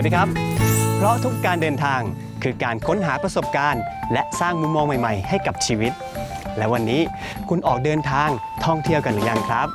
วัสดีครับ เพราะทุกการเดินทางคือการค้นหาประสบการณ์ และสร้างมุมมองใหม่ๆ ให้กับชีวิต และวันนี้คุณออกเดินทางท่องเที่ยวกันหรือยังครับ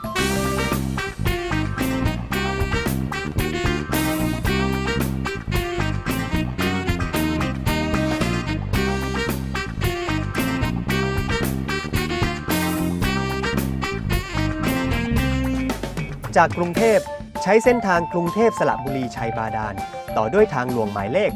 จากกรุงเทพใช้เส้นทางกรุงเทพสระบุรีชัยบาดาล ต่อด้วยทางหลวงหมายเลข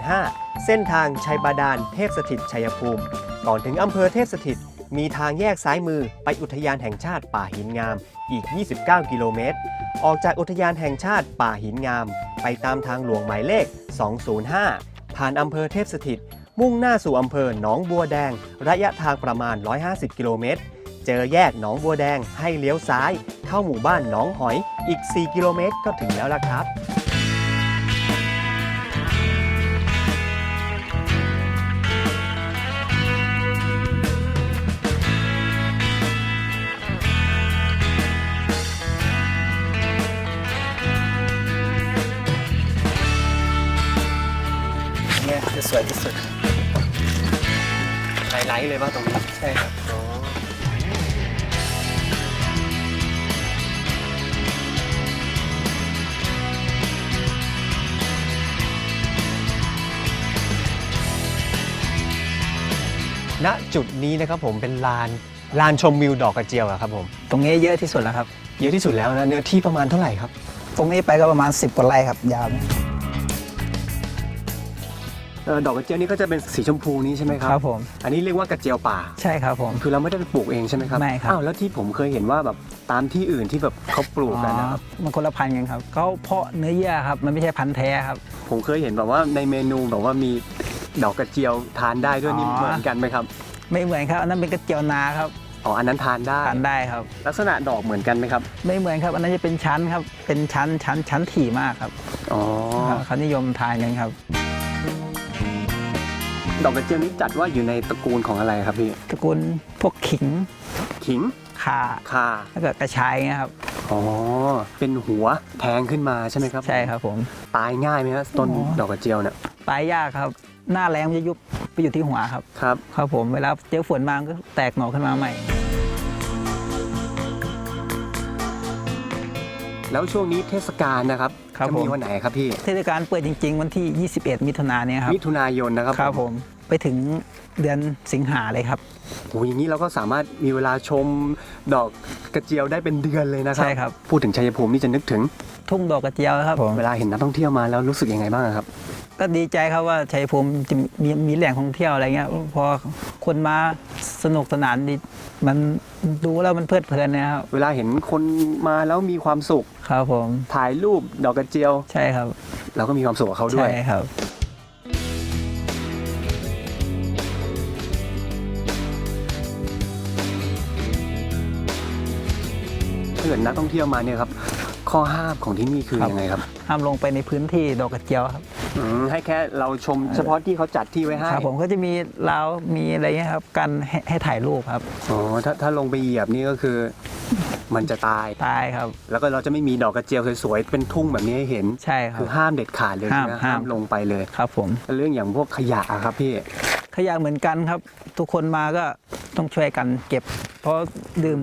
205 เส้นทางชัยบาดาลเทพสถิตชัยภูมิ ก่อนถึงอำเภอเทพสถิต มีทางแยกซ้ายมือไปอุทยานแห่งชาติป่าหินงามอีก 29 กิโลเมตร ออกจากอุทยานแห่งชาติป่าหินงาม ไปตามทางหลวงหมายเลข 205 ผ่านอำเภอเทพสถิต มุ่งหน้าสู่อำเภอหนองบัวแดง ระยะทางประมาณ 150 กิโลเมตร เจอแยกหนองบัวแดงให้เลี้ยวซ้าย เข้าหมู่บ้านหนองหอยอีก 4 กิโลเมตรก็ถึงแล้วล่ะครับ สวยที่สุดไฮไลท์เลยว่าตรงนี้ใช่ครับณจุดนี้นะครับผมเป็นลานลานชมวิวดอกกระเจียวอะครับผมตรงนี้เยอะที่สุดแล้วครับ เยอะที่สุดแล้วนะเนื้อที่ประมาณเท่าไหร่ครับ ตรงนี้ไปก็ประมาณ 10กว่าไร่ครับยาวไหม เออดอกกระเจียวนี่ก็จะเป็นสีชมพูนี้ใช่ไหมครัครับผม อันนี้เรียกว่ากระเจียวป่า ใช่ครับผม คือเราไม่ได้ไปปลูกเองใช่ไหมครับไม่ครับ อ้าวแล้วที่ผมเคยเห็นว่าแบบตามที่อื่นที่แบบเขาปลูกกันนะครับ อ๋อมันคนละพันธุ์กันครับเขาเพาะเนื้อเยื่อครับ มันไม่ใช่พันธุ์แท้ครับ ผมเคยเห็นแบบว่าในเมนูแบบว่ามีดอกกระเจียวทานได้ด้วยนี่อ๋อ เหมือนกันไหมครับ ไม่เหมือนครับ อันนั้นเป็นกระเจียวนาครับอ๋อ อันนั้นทานได้ ทานได้ครับ ลักษณะดอกเหมือนกันไหมครับ ไม่เหมือนครับ อันนั้นจะเป็นชั้นครับ เป็นชั้นชั้นชั้นถี่มากครับอ๋อ เขานิยมทานกันครับ ดอกกระเจียวนี้จัดว่าอยู่ในตระกูลของอะไรครับพี่ตระกูลพวกขิงขิงข่าคาแล้วก็กระชายเงี้ยครับอ๋อเป็นหัวแทงขึ้นมาใช่ไหมครับใช่ครับผมตายง่ายไหมครับต้นอ๋อดอกกระเจียวเนี่ยตายยากครับ หน้าแรงมันจะยุบไปอยู่ที่หัวครับครับครับผมเวลาเจอฝนมามันก็แตกหน่อขึ้นมาใหม่แล้วช่วงนี้เทศกาลนะครับ ครับจะมีผม วันไหนครับพี่ เทศกาลเปิดจริง ๆ วันที่ 21 มิถุนายนเนี่ยครับมิถุนายนนะครับครับผมไปถึงเดือนสิงหาเลยครับ โอ้ยอย่างนี้เราก็สามารถมีเวลาชมดอกกระเจียวได้เป็นเดือนเลยนะครัใช่ครับ พูดถึงชัยภูมินี่จะนึกถึง ทุ่งดอกกระเจียวครับผมเวลาเห็นนักท่องเที่ยวมาแล้วรู้สึกยังไงบ้างครับ ก็ดีใจครับว่าชัยภูมิจะมีมีแหล่งท่องเที่ยวอะไรเงี้ยพอคนมาสนุกสนานดี มันดูแล้วมันเพลิดเพลินนะครับเวลาเห็นคนมาแล้วมีความสุข ครับผม ถ่ายรูปดอกกระเจียว ใช่ครับ เราก็มีความสุขกับเขาด้วย ใช่ครับถ้าเกิดนักท่องเที่ยวมาเนี่ยครับ ข้อห้ามของที่นี่คือครับยังไงครับ ห้ามลงไปในพื้นที่ดอกกระเจียวครับ อืมให้แค่เราชมเฉพาะที่เขาจัดที่ไว้ให้ครับผมก็จะมีราวมีอะไรเงี้ยครับกันให้ให้ถ่ายรูปครับ อ๋อถ้าถ้าลงไปเหยียบนี่ก็คือ มันจะตาย ตายครับ แล้วก็เราจะไม่มีดอกกระเจียวสวยๆเป็นทุ่งแบบนี้ให้เห็นใช่ครัคืบอห้ามเด็ดขาดเลยห้ามนะห้ามลงไปเลยครับผม แล้วเรื่องอย่างพวกขยะอะครับพี่ ขยะเหมือนกันครับ ทุกคนมาก็ต้องช่วยกันเก็บ เพราะดื่ม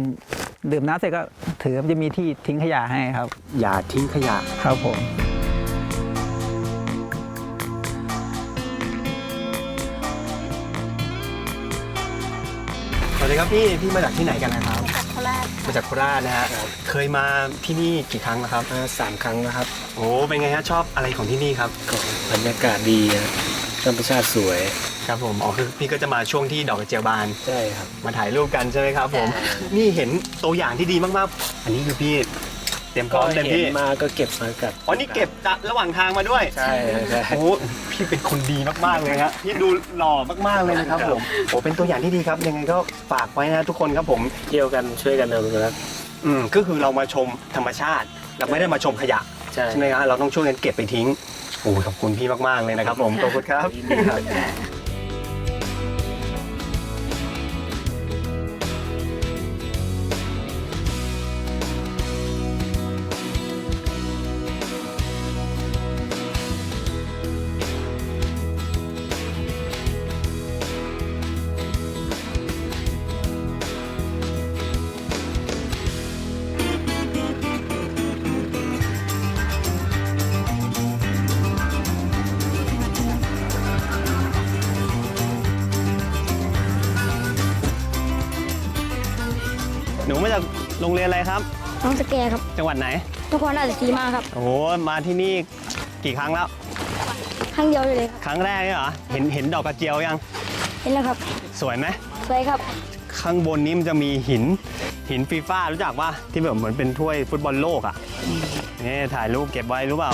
ดื่มน้ำเสร็จก็ถือมันจะมีที่ทิ้งขยะให้ครับ อย่าทิ้งขยะ ครับผม ครับพี่พี่มาจากที่ไหนกันนะครับจากโคราชมาจากโคราชนะฮะเคยมาที่นี่กี่ครั้งแล้วครับมาสามครั้งนะครับโอ้เป็นไงฮะชอบอะไรของที่นี่ครับก็บรรยากาศดีนะธรรมชาติสวยครับผมอ๋อคือพี่ก็จะมาช่วงที่ดอกกระเจียวบานใช่ครับมาถ่ายรูปกันใช่ไหมครับผมนี่เห็นตัวอย่างที่ดีมากๆ อันนี้คือพี่เตรียมพร้อมเต็มเห็นที่มาก็เก็บมากับอ๋อนี่เก็บจากระหว่างทางมาด้วยใช่ใช่โอ้พี่เป็นคนดีมากๆเลยครับพี่ดูหล่อมากๆเลยนะครับผมโอ้เป็นตัวอย่างที่ดีครับยังไงก็ฝากไว้นะทุกคนครับผม เที่ยวกันช่วยกันอนุรักษ์อืมก็คือเรามาชมธรรมชาติ เราไม่ได้มาชมขยะใช่ใช่ไหมครับเราต้องช่วยกันเก็บไปทิ้งโอ้ขอบคุณพี่มากๆเลยนะครับผมขอบคุณครับ ยินดีครับ หนูมาจากโรงเรียนอะไรครับ น้องสแกครับจังหวัดไหนนครราชสีมาครับ โอ้โหมาที่นี่กี่ครั้งแล้วครั้งเดียวเลยครับ ครั้งแรกเนี่ยเหรอเห็นเห็นดอกกระเจียวยังเห็นแล้วครับ สวยไหมสวยครับ ข้างบนนี้มันจะมีหินหินฟีฟ่ารู้จักป่ะที่แบบเหมือนเป็นถ้วยฟุตบอลโลกอะนี่ถ่ายรูปเก็บไว้รู้เปล่า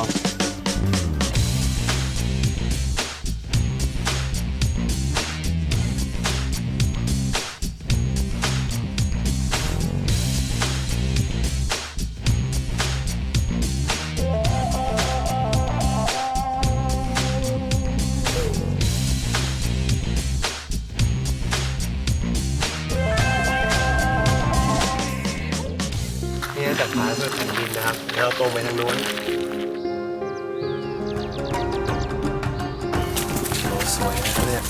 จากผาสุดแผ่นดินนะครับเราตรงไปทางนู้นโอ้สวยนะเนี่ย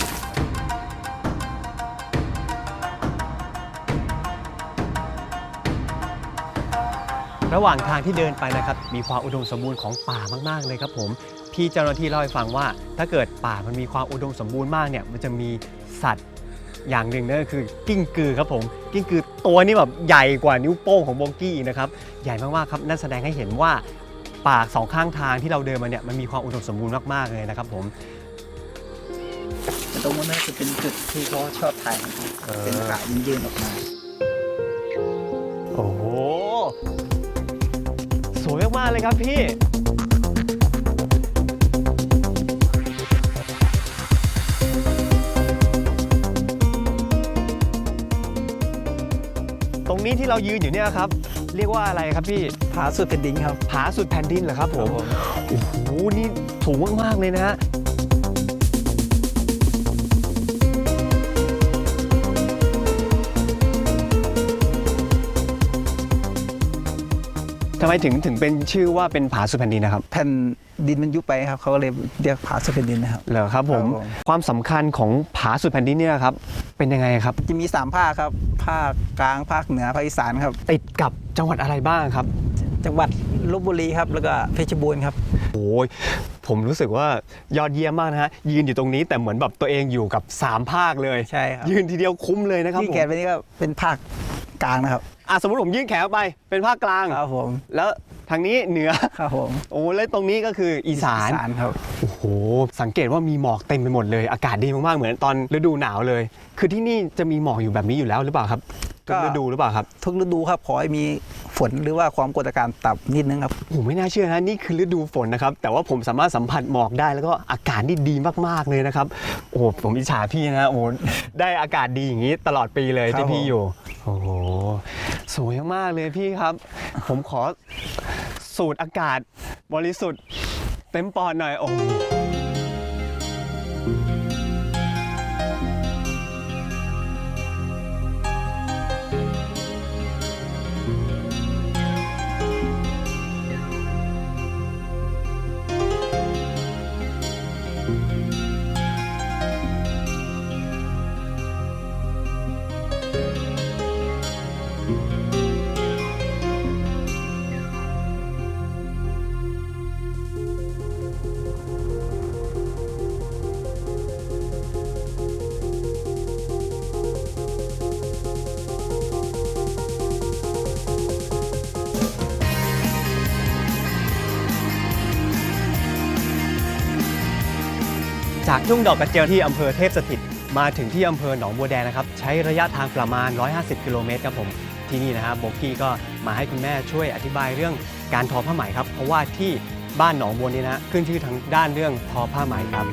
ระหว่างทางที่เดินไปนะครับ มีความอุดมสมบูรณ์ของป่ามากๆเลยครับผม พี่เจ้าหน้าที่เล่าให้ฟังว่า ถ้าเกิดป่ามันมีความอุดมสมบูรณ์มากเนี่ยมันจะมีสัตว์ อย่างหนึ่งนั่นก็คือกิ้งกือครับผม กิ้งกือตัวนี้แบบใหญ่กว่านิ้วโป้งของโบกี้อีกนะครับ ใหญ่มากๆครับ นั่นแสดงให้เห็นว่าป่าสองข้างทางที่เราเดินมาเนี่ยมันมีความอุดมสมบูรณ์มากๆเลยนะครับผม ตรงนั้นน่าจะเป็นจุดที่เขาชอบถ่ายเป็นขายื่นๆออกมา โอ้โห สวยมากๆเลยครับพี่ นี้ที่เรายืนอยู่เนี่ยครับ เรียกว่าอะไรครับพี่ผาสุดแผ่นดินครับผาสุดแผ่นดินเหรอครับผม โอ้โห นี่สูงมากๆเลยนะฮะ ทำไมถึงถึงเป็นชื่อว่าเป็นผาสุดแผ่นดินนะครับ แผ่นดินมันยุบไปครับเขาก็เลยเรียกผาสุดแผ่นดินนะครับ เหรอครับผม ครับผม ความสำคัญของผาสุดแผ่นดินเนี่ยครับ เป็นยังไงครับ จะมีสามภาคครับภาคกลางภาคเหนือภาคอีสานครับ ติดกับจังหวัดอะไรบ้างครับ จังหวัดลบบุรีครับแล้วก็เพชรบูรณ์ครับ โอ้ยผมรู้สึกว่ายอดเยี่ยมมากนะฮะ ยืนอยู่ตรงนี้แต่เหมือนแบบตัวเองอยู่กับ 3 ภาคเลย ใช่ครับ ยืนทีเดียวคุ้มเลยนะครับที่ผมแขนไปนี่ก็เป็นภาค กลางนะครับอะสมมติผมยื่นแขนออกไปเป็นภาคกลาง ครับผมแล้วทางนี้เหนือ ครับผมโอ้แล้วตรงนี้ก็คืออีสานอีสานครับ โอ้โห สังเกตว่ามีหมอกเต็มไปหมดเลย อากาศดีมากๆ เหมือนตอนฤดูหนาวเลย คือที่นี่จะมีหมอกอยู่แบบนี้อยู่แล้วหรือเปล่าครับก็ ทุกฤดูหรือเปล่าครับ ทุกฤดูครับขอให้มี ฝนหรือว่าความกดอากาศต่ำนิดนึงครับโอ้โหไม่น่าเชื่อนะนี่คือฤดูฝนนะครับ แต่ว่าผมสามารถสัมผัสหมอกได้แล้วก็อากาศนี่ดีมากๆเลยนะครับ โอ้โหผมอิจฉาพี่นะโอ้โหได้อากาศดีอย่างนี้ตลอดปีเลยครับที่พี่ผมอยู่โอ้โหสวยมากๆเลยพี่ครับ ผมขอสูดอากาศบริสุทธิ์เต็มปอดหน่อยโอ้ จากทุ่งดอกกระเจียวที่อำเภอเทพสถิต มาถึงที่อำเภอหนองบัวแดงนะครับ ใช้ระยะทางประมาณ 150 กิโลเมตรครับผม ที่นี่นะครับโบกี้ก็มาให้คุณแม่ช่วยอธิบายเรื่องการทอผ้าไหมครับ เพราะว่าที่บ้านหนองบัวนี้นะขึ้นชื่อทางด้านเรื่องทอผ้าไหมครับ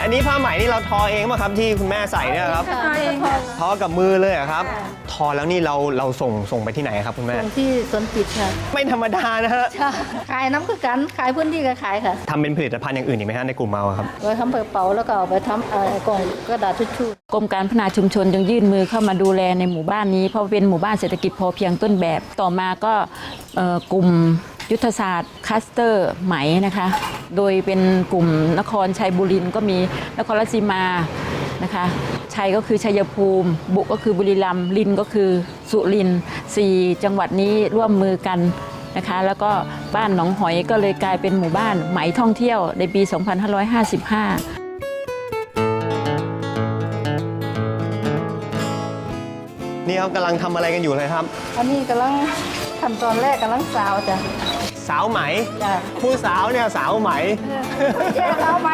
อันนี้ผ้าไหมนี่เราทอเองป่ะครับที่คุณแม่ใส่เนี่ยครับค่ะเองค่ะทอกับมือเลยเหรอครับท อแล้วนี่เราเราส่งส่งไปที่ไหนครับคุณแม่ส่งที่สวนจิตค่ะไม่ธรรมดานะฮะค่ะขายน้ำคือกันขายพื้นที่ก็ขายค่ะทำเป็นผลิตภัณฑ์อย่างอื่นอีกไหมฮะในกลุ่มเราอะครับ ไว้ทำกระเป๋าแล้วก็เอาไปทำเอ่อกล่องกระดาษทิชชู่ กรมการพัฒนาชุมชนจึงยื่นมือเข้ามาดูแลในหมู่บ้านนี้ เพราะเป็นหมู่บ้านเศรษฐกิจพอเพียงต้นแบบ ต่อมาก็เอ่อกลุ่มยุทธศาสตร์คัสเตอร์ไหมนะคะ โดยเป็นกลุ่มนครชัยบุรีก็มีนครราชสีมา นะคะชัยก็คือชัยภูมิ บุก็คือบุรีรัมย์ลินก็คือสุรินทร์สี่จังหวัดนี้ร่วมมือกันนะคะ แล้วก็บ้านหนองหอยก็เลยกลายเป็นหมู่บ้านไหมท่องเที่ยวในปี 2555นี่ครับกำลังทำอะไรกันอยู่เลยครับ อันนี้กำลังขั้นตอนแรกกำลังสาวจ้ะ สาวไหมจ้ะผู้สาวเนี่ยสาวไหมแยกเอาไหม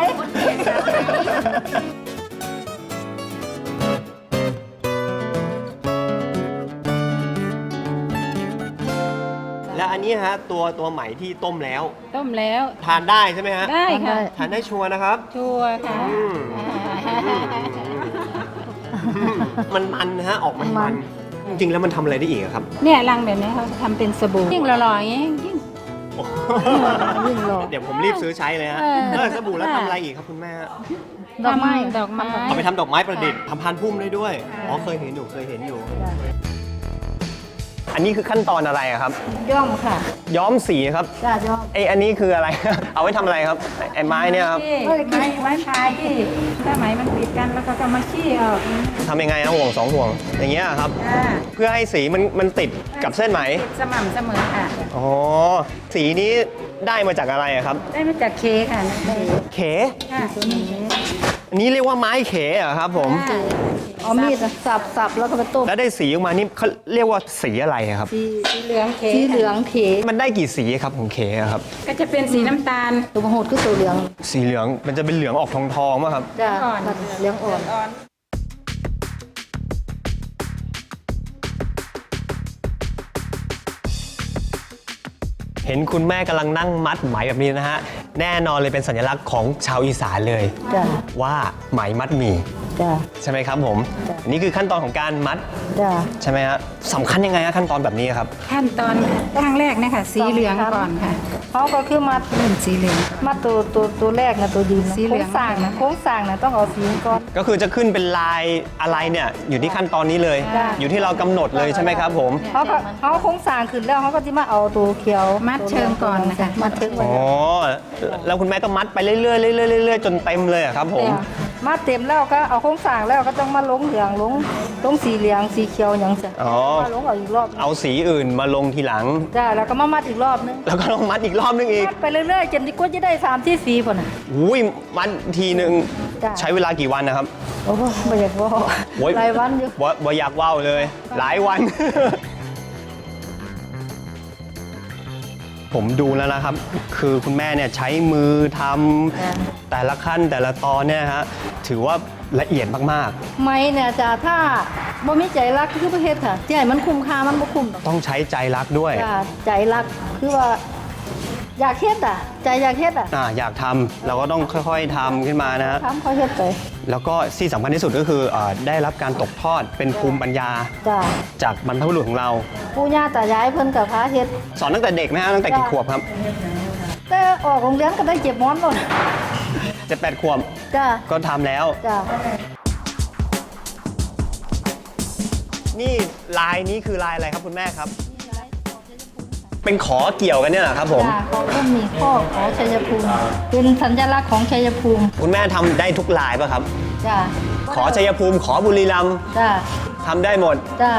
แล้วอันนี้ฮะตัวตัวไหมที่ต้มแล้ว ต้มแล้ว ทานได้ใช่ไหมฮะได้ค่ะ ทานได้ชัวร์นะครับ ชัวร์ค่ะอืมมันมันนะฮะออกมันมัน จริงๆแล้วมันทำอะไรได้อีกอะครับ เนี่ยรังแบบนี้เขาทำเป็นสบู่ยิ่งหล่อๆอย่างนี้ยิ่งยิ่งหล่อ เดี๋ยวผมรีบซื้อใช้เลยฮะเออ เออสบู่แล้วทำอะไรอีกครับคุณแม่ดอกไม้ ทำดอกไม้ เอาไปทำดอกไม้ประดิษฐ์ทำพานพุ่มได้ด้วย อ๋อเคยเห็นอยู่เคยเห็นอยู่ อันนี้คือขั้นตอนอะไรอะครับ ย่อมค่ะย้อมสีครับจ้าย่อมไออันนี้คืออะไร เอาไว้ทำอะไรครับไอไม้เนี่ยครับที่ไม้ไม้พายที่ถ้าไหมมันติดกันแล้วก็ก็มาขี้ออกทำยังไงนะห่วงสองห่วง อย่างเงี้ยครับอ่าเพื่อให้สีมันมันติดกับเส้นไหมติดสม่ำเสมอค่ะ อ๋อสีนี้ได้มาจากอะไรอะครับ ได้มาจากเคค่ะนั่นเองเขค่ะอันนี้เรียกว่าไม้เขเหรอครับผม ค่ะ เอามีดอะสับสับแล้วก็ไปต้มแล้วได้สีออกมานี่เขาเรียกว่าสีอะไรอะครับ สีสีเหลืองเคสีเหลืองเขมันได้กี่สีครับของเขอะครับ ก็จะเป็นสีน้ำตาลตัวมโหดคือตัวเหลือง สีเหลืองมันจะเป็นเหลืองออกทองทองๆป่ะครับจ้าอ่อนเหลืองอ่อนอ่อนเห็นคุณแม่กำลังนั่งมัดไหมแบบนี้นะฮะ แน่นอนเลยเป็นสัญลักษณ์ของชาวอีสานเลยจ้าว่าไหมมัดหมี่ จ้าใช่ไหมครับผมจ้ะอันนี่คือขั้นตอนของการมัดจ้าใช่ไหมฮะสำคัญยังไงฮะขั้นตอนแบบนี้ครับ ขั้นตอนข้างแรกเนะคะสีเหลืองก่อนค่ะเขาก็คือมาเริ่มสีเหลือง มาตัวตัวตัวแรกนะตัวยืนนะสีเหลืโค้องง สร้างนะโค้งสร้างนะต้องเอาสีก่อน ก็คือจะขึ้นเป็นลายอะไรเนี่ยอยู่ที่ขั้นตอนนี้เลย จ้ะ อยู่ที่เรากำหนดเลยใช่ไหมครับผมเขาก็เขาโค้งสร้างขึ้นแล้วเขาก็จะมาเอาตัวเขียวมัดเชิงก่อนนะคะ มัดเชิงไว้อ๋อแล้วคุณแม่ก็มัดไปเรื่อยๆเรื่อยๆเรื่อยๆจนเต็มเลยอะครับผมเนี่ยมัดเต็มแล้วก็เอาโค้งสร้างแล้วก็ต้องมาลงเหลืองลงลงสีเหลืองสีเขียวอย่างเสียอ๋อ มาลงเอาอีกรอบเอาสีอื่นมาลงทีหลัง จ้าแล้วก็มามัดอีกรอบนึงแล้วก็ต้องมัดอีกรอบนึงอีกมัดไปเรื่อยๆจนที่ก็จะได้สามที่สีป่ะน่ะ อุ้ยมัดทีหนึ่งจ้ะ ใช้เวลากี่วันนะครับโอ้โหไม่อยากว่าโอ้ยรายวันอยู่ บ่บ่อยากว่าวเลย หลายวัน ผมดูแล้วนะครับ คือคุณแม่เนี่ยใช้มือทำแต่ละขั้นแต่ละตอนเนี่ยฮะถือว่าละเอียดมากไม่เนี่ยจ้าถ้าบ่มีใจรักคือประเทศค่ะที่ให้มันคุ้มค่ามันบ่คุ้มหรอกๆ ต้องใช้ใจรักด้วย จ้าใจรักคือว่า อยากเฮ็ดอะ ใจอยากเฮ็ดอะอ่าอยากทำเราก็ต้องค่อยๆทำขึ้นมานะฮะ ทำค่อยเฮ็ดไปแล้วก็ที่สำคัญที่สุดก็คือเออได้รับการตกทอดเป็นภูมิปัญญาจ้าจากบรรพบุรุษของเรา ปู่ย่าตายายเพิ่นกับพาเฮ็ด สอนตั้งแต่เด็กไหมฮะตั้งแต่กี่จ้ะ ขวบครับแต่ออกโรงเรียนก็ได้เจ็บหมอนหมดเจ็ดแปดขวบจ้าก็ทำแล้ว จ้านี่ลายนี้คือลายอะไรครับคุณแม่ครับ เป็นขอเกี่ยวกันเนี่ยเหรอครับผมจ้าเขาก็มีข้อขอชัยภูมิ เป็นสัญลักษณ์ของชัยภูมิคุณแม่ทำได้ทุกลายป่ะครับ จ้าขอชัยภูมิขอบุรีรัมย์จ้าทำได้หมด จ้า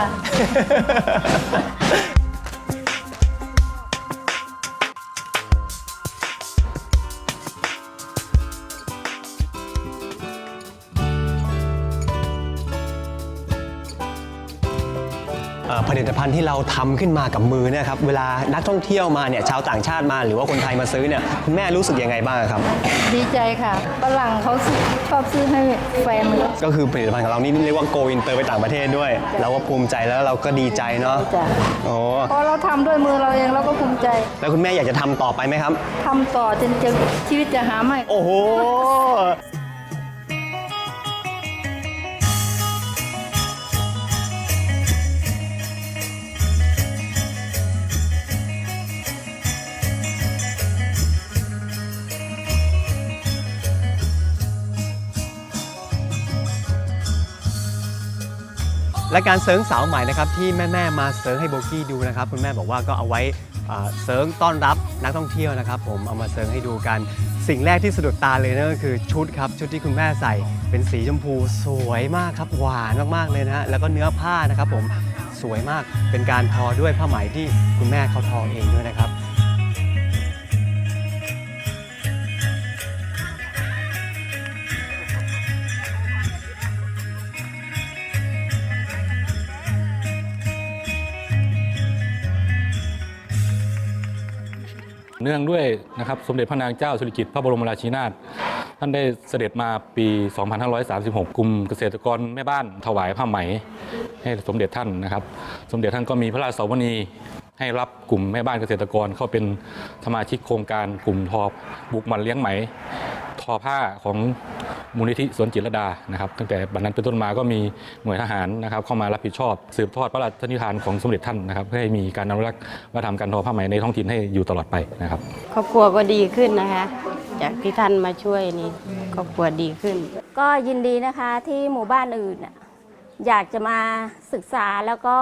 ภัณฑ์ที่เราทำขึ้นมากับมือเนี่ยครับเวลานักท่องเที่ยวมาเนี่ยชาวต่างชาติมาหรือว่าคนไทยมาซื้อเนี่ยคุณแม่รู้สึกยังไงบ้างครับ ดีใจค่ะฝรั่งเขาซื้อชอบซื้อให้แฟนเลยก็คือผลิตภัณฑ์ของเรานี่เรียกว่าโกอินเตอร์ไปต่างประเทศด้วย เราก็ภูมิใจแล้วเราก็ดีใจเนาะจ้าโอ้พอเราทำด้วยมือเราเองเราก็ภูมิใจ แล้วคุณแม่อยากจะทำต่อไปไหมครับทำต่อจนจะชีวิตจะหาไม่ โอ้โห และการเซิร์งสาวใหม่นะครับที่แม่ๆมาเซิร์งให้โบกี้ดูนะครับคุณแม่บอกว่าก็เอาไว้อ่าเซิร์งต้อนรับนักท่องเที่ยวนะครับ ผมเอามาเซิร์งให้ดูกัน สิ่งแรกที่สะดุดตาเลยนั่นก็คือชุดครับชุดที่คุณแม่ใส่เป็นสีชมพูสวยมากครับหวานมากๆเลยนะฮะแล้วก็เนื้อผ้านะครับผมสวยมากเป็นการทอด้วยผ้าไหมที่คุณแม่เขาทอเองด้วยนะครับ เนื่องด้วยนะครับสมเด็จพระนางเจ้าสุริกิติ์พระบรมราชินีนาถท่านได้เสด็จมาปี 2536 กลุ่มเกษตรกรแม่บ้านถวายผ้าไหม ให้สมเด็จท่านนะครับ สมเด็จท่านก็มีพระราชสวนีให้รับกลุ่มแม่บ้านเกษตรกรเข้าเป็นสมาชิกโครงการกลุ่มทอบุกมันเลี้ยงไหม ทอผ้าของมูลนิธิสวนจิตรลดานะครับ ตั้งแต่บัดนั้นเป็นต้นมาก็มีหน่วยทหารนะครับ เข้ามารับผิดชอบ สืบทอดพระราชนิทานของสมเด็จท่านนะครับเพื่อให้มีการอนุรักษ์วัฒนธรรมการทอผ้าไหมในท้องถิ่นให้อยู่ตลอดไปนะครับครอบครัวก็ดีขึ้นนะคะ จากที่ท่านมาช่วยนี่ครอบครัวดีขึ้น ก็ยินดีนะคะที่หมู่บ้านอื่นน่ะอยากจะมาศึกษาแล้วก็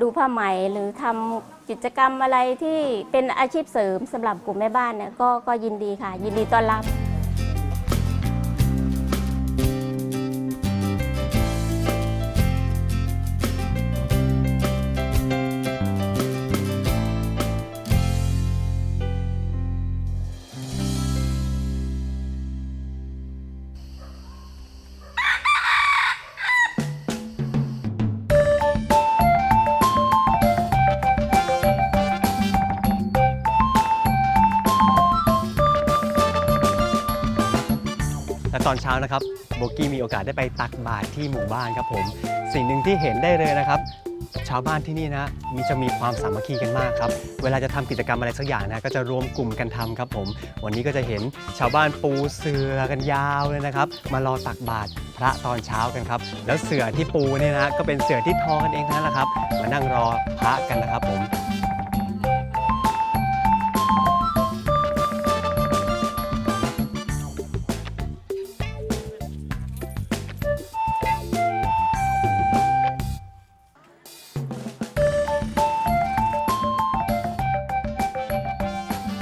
ดูผ้าไหมหรือทำกิจกรรมอะไรที่เป็นอาชีพเสริมสำหรับกลุ่มแม่บ้านเนี่ยก็ก็ยินดีค่ะ ยินดีต้อนรับ อนเช้านะครับโบกี้มีโอกาสได้ไปตักบาตรที่หมู่บ้านครับผม สิ่งหนึ่งที่เห็นได้เลยนะครับ ชาวบ้านที่นี่นะมีจะมีความสามัคคีกันมากครับ เวลาจะทำกิจกรรมอะไรสักอย่างนะก็จะรวมกลุ่มกันทำครับผม วันนี้ก็จะเห็นชาวบ้านปูเสือกันยาวเลยนะครับ มารอตักบาตรพระตอนเช้ากันครับ แล้วเสือที่ปูเนี่ยนะก็เป็นเสือที่ทอกันเองนั่นแหละครับ มานั่งรอพระกันนะครับผม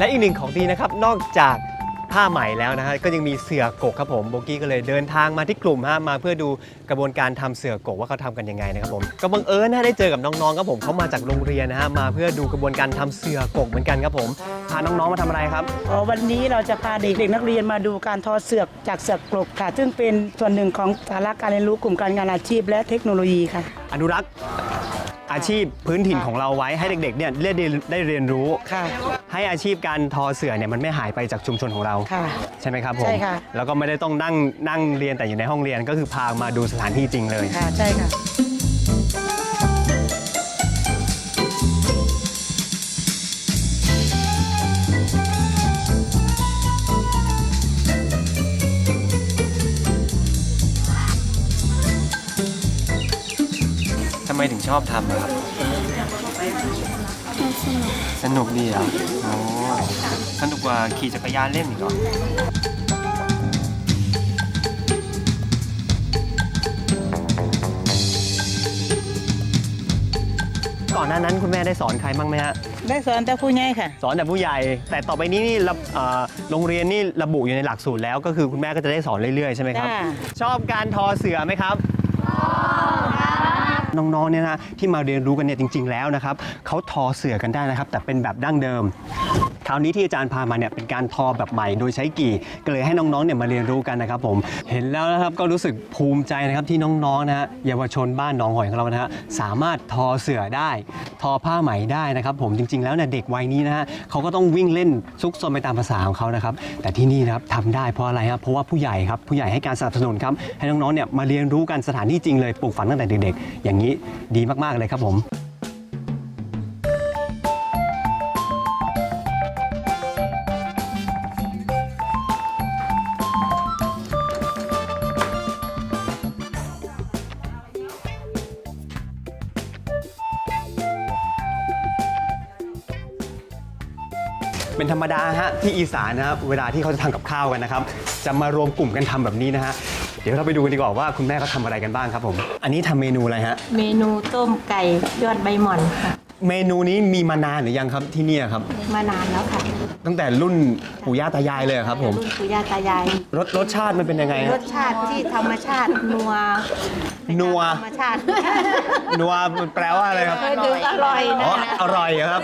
และอีกหนึ่งของดีนะครับนอกจากผ้าไหมแล้วนะฮะก็ยังมีเสือกกครับผมโบกี้ก็เลยเดินทางมาที่กลุ่มฮะมาเพื่อดูกระบวนการทำเสือกกว่าเขาทำกันยังไงนะครับผมก็บังเอิญนะได้เจอกับน้องๆครับผมเขามาจากโรงเรียนนะฮะมาเพื่อดูกระบวนการทำเสือกกเหมือนกันครับผมพาน้องๆมาทำอะไรครับอ๋อวันนี้เราจะพาเด็กๆนักเรียนมาดูการทอเสือกจากเสือกกลบค่ะ ซึ่งเป็นส่วนหนึ่งของสาระการเรียนรู้กลุ่มการงานอาชีพ และเทคโนโลยีค่ะ อนุรักษ์ อาชีพพื้นถิ่นของเราไว้ให้เด็กๆเนี่ยได้เรียนได้เรียนรู้ ค่ะ ให้อาชีพการทอเสือเนี่ยมันไม่หายไปจากชุมชนของเรา ค่ะ ใช่ไหมครับผม ใช่ค่ะ แล้วก็ไม่ได้ต้องนั่งนั่งเรียนแต่อยู่ในห้องเรียนก็คือพามาดูสถานที่จริงเลย ค่ะ ใช่ค่ะ มถึงชอบทำอะครับ สนุกดีเหรอโอ้สนุกกว่าขี่จักรยานเล่นอีกเหรอก่อนหน้านั้นคุณแม่ได้สอนใครบ้างไหมฮะ ได้สอนแต่ผู้ใหญ่ค่ะ สอนแต่ผู้ใหญ่ แต่ต่อไปนี้นี่ระเอ่อโรงเรียนนี่ระบุอยู่ในหลักสูตรแล้ว ก็คือคุณแม่ก็จะได้สอนเรื่อยๆใช่ไหมครับ จ้าชอบการทอเสือไหมครับ น้องๆเนี่ยนะที่มาเรียนรู้กันเนี่ยจริง ๆ แล้วนะครับเขาทอเสือกันได้นะครับ แต่เป็นแบบดั้งเดิมคราวนี้ที่อาจารย์พามาเนี่ยเป็นการทอแบบใหม่โดยใช้กี่ก็เลยให้น้องๆเนี่ยมาเรียนรู้กันนะครับผมเห็นแล้วนะครับก็รู้สึกภูมิใจนะครับที่น้องๆนะฮะเยาวชนบ้านหนองหอยของเรานะฮะสามารถทอเสือได้ ทอผ้าไหมได้นะครับ ผมจริง ๆ แล้วเนี่ยเด็กวัยนี้นะฮะเขาก็ต้องวิ่งเล่นซุกซนไปตามภาษาของเขานะครับแต่ที่นี่นะครับทำได้เพราะอะไรครับเพราะว่าผู้ใหญ่ครับผู้ใหญ่ให้การสนับสนุนครับให้น้องๆเนี่ยมาเรียนรู้กันสถานที่จริงเลยปลูกฝังตั้งแต่เด็กๆอย่างนี้ดีมากๆเลยครับผมเป็นธรรมดาฮะที่อีสานนะครับเวลาที่เขาจะทำกับข้าวกันนะครับ จะมารวมกลุ่มกันทำแบบนี้นะฮะ เดี๋ยวเราไปดูกันดีกว่าว่าคุณแม่เขาทำอะไรกันบ้างครับผม อันนี้ทำเมนูอะไรฮะ เมนูต้มไก่ยอดใบหม่อนค่ะ เมนูนี้มีมานานหรือยังครับที่เนี่ยครับ มานานแล้วค่ะตั้งแต่รุ่นปู่ย่าตายายเลยเหรอครับผม รุ่นปู่ย่าตายาย รสรสชาติมันเป็นยังไงรฮะ สชาติที่ธรรมชาตินัวนัว ธรรมชาตินัวมันแปลว่าอะไรครับ เคยดื่มอร่อยอ๋นะออร่อยเหรอครับ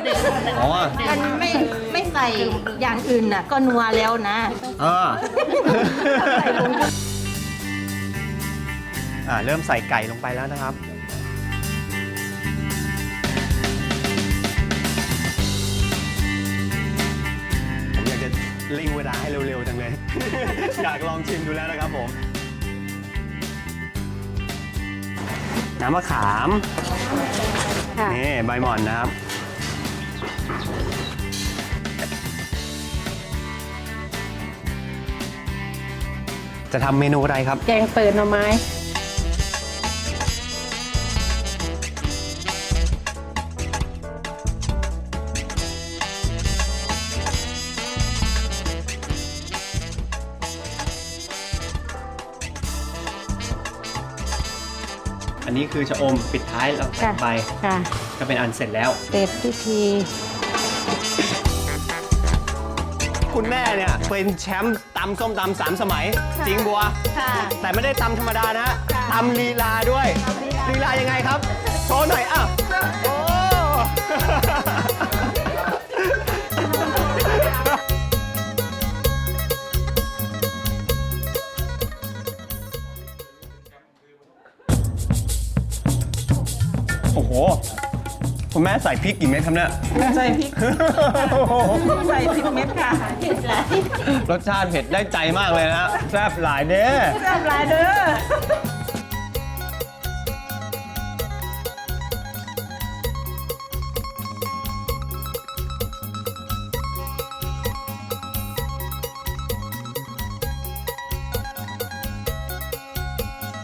อ๋อ มันไม่ไม่ใส่อย่างอื่นน่ะ ก็นัวแล้วนะ เออ อ่าเริ่มใส่ไก่ลงไปแล้วนะครับนเร่งเวลาให้เร็วๆจังเลย อยากลองชิมดูแล้วนะครับผม น้ำมะขาม ค่ะนี่ใบหม่อนนะครับ จะทำเมนูอะไรครับ แกงเปิดหน่อไม้ อันนี้คือชะอมปิดท้ายแล้วใส่ค่ะ ไปค่ะก็เป็นอันเสร็จแล้ว เสร็จพิธีคุณแม่เนี่ยเป็นแชมป์ตำส้มตำสามสมัย จริงบัวแต่ไม่ได้ตำธรรมดานะตำลีลาด้วยลีลายังไงครับ โชว์หน่อยอะ คุณแม่ใส่พริกกี่เม็ดครับเนี่ยใส่พริก ใส่พริกเม็ดค่ะรสชาติเผ็ดได้ใจมากเลยนะแซ่บหลายเด้อแซ่บหลายเด้อ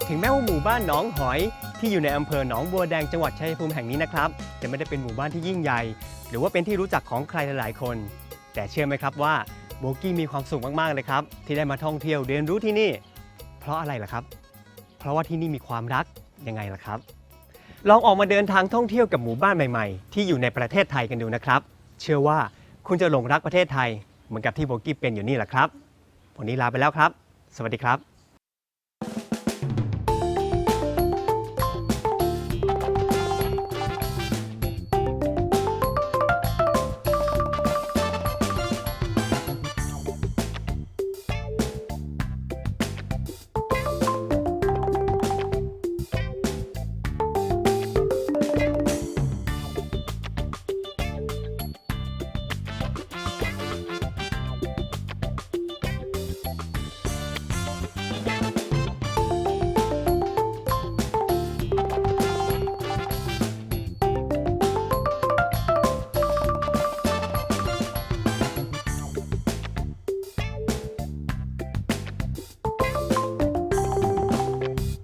ถึงแม้ว่าหมู่บ้านหนองหอยที่อยู่ในอำเภอหนองบัวแดงจังหวัดชัยภูมิแห่งนี้นะครับ จะไม่ได้เป็นหมู่บ้านที่ยิ่งใหญ่ หรือว่าเป็นที่รู้จักของใครหลายๆคน แต่เชื่อไหมครับว่าโบกี้มีความสุขมากๆเลยครับ ที่ได้มาท่องเที่ยวเรียนรู้ที่นี่ เพราะอะไรล่ะครับ เพราะว่าที่นี่มีความรักยังไงล่ะครับ ลองออกมาเดินทางท่องเที่ยวกับหมู่บ้านใหม่ ๆ ที่อยู่ในประเทศไทยกันดูนะครับ เชื่อว่าคุณจะหลงรักประเทศไทย เหมือนกับที่โบกี้เป็นอยู่นี่แหละครับวันนี้ลาไปแล้วครับ สวัสดีครับ